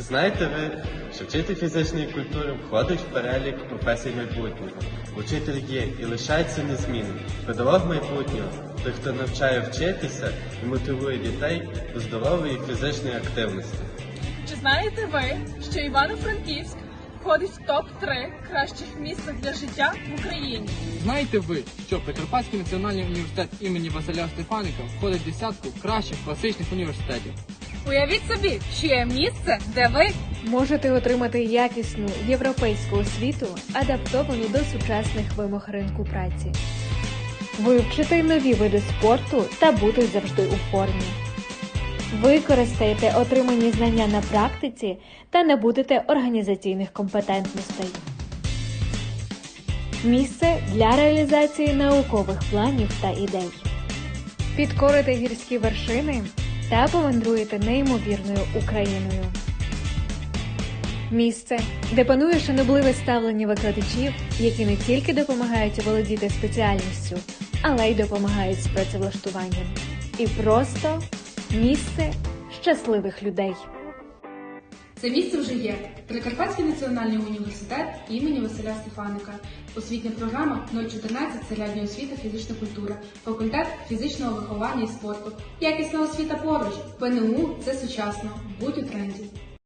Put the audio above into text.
Чи знаєте ви, що вчитель фізичної культури входить в перелік професій майбутнього? Учитель є і лишається незмінним. Педагог майбутнього той, хто навчає вчитися і мотивує дітей до здорової фізичної активності. Чи знаєте ви, що Івано-Франківськ входить в топ-3 кращих місць для життя в Україні? Знаєте ви, що Прикарпатський національний університет імені Василя Стефаника входить в десятку кращих класичних університетів? Уявіть собі, що є місце, де ви Можете отримати якісну європейську освіту, адаптовану до сучасних вимог ринку праці, вивчити нові види спорту та бути завжди у формі. Використайте отримані знання на практиці та набудете організаційних компетентностей. Місце для реалізації наукових планів та ідей. Підкорите гірські вершини та помандруєте неймовірною Україною. Місце, де панує шанобливе ставлення викладачів, які не тільки допомагають володіти спеціальністю, але й допомагають з працевлаштуванням. І просто місце щасливих людей. Це місце вже є. Прикарпатський національний університет імені Василя Стефаника. Освітня програма 014 середня освіта фізична культура, факультет фізичного виховання і спорту. Якісна освіта поруч. ПНУ це сучасно. Будь у тренді.